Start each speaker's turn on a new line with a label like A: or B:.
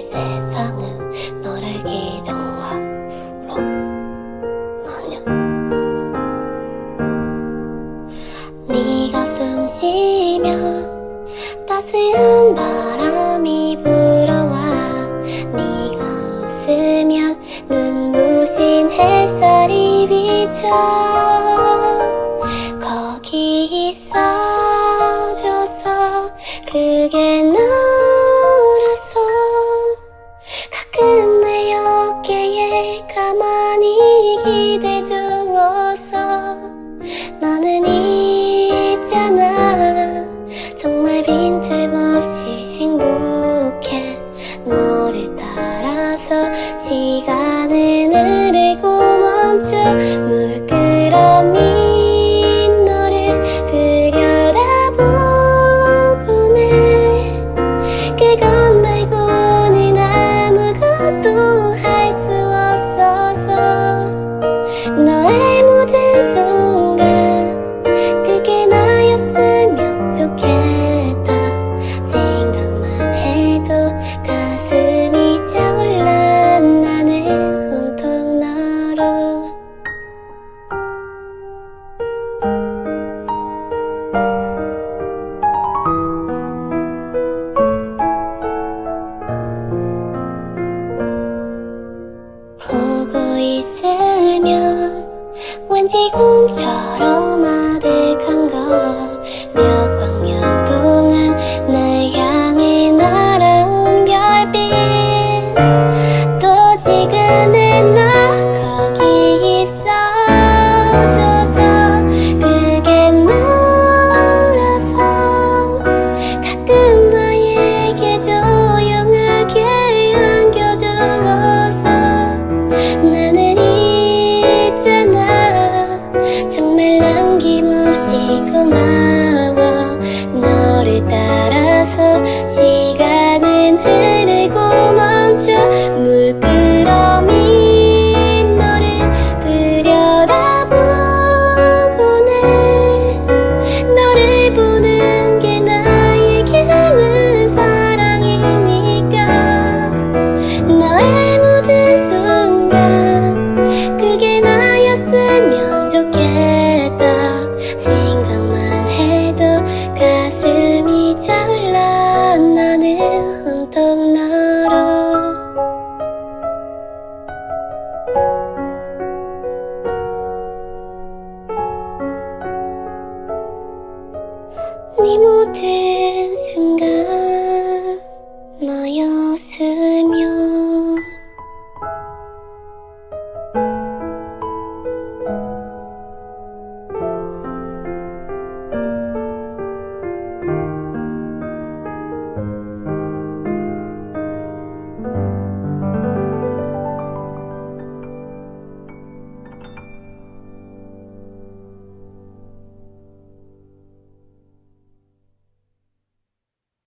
A: 세상은 전과 후로 너냐? 네가 숨 쉬면 따스한 바람이 불어와 네가 웃으면 눈부신 햇살이 비쳐 거기 있어줘서 그게 너 너는 있잖아. 정말 빈틈없이 행복해. 너를 따라서 시간은 흐르고 멈춰 물끄러미 너를 들여다보곤 해 그것 말고는 아무것도 할수 너의 고마워. 너를 따라서 시간은 흐르 にも手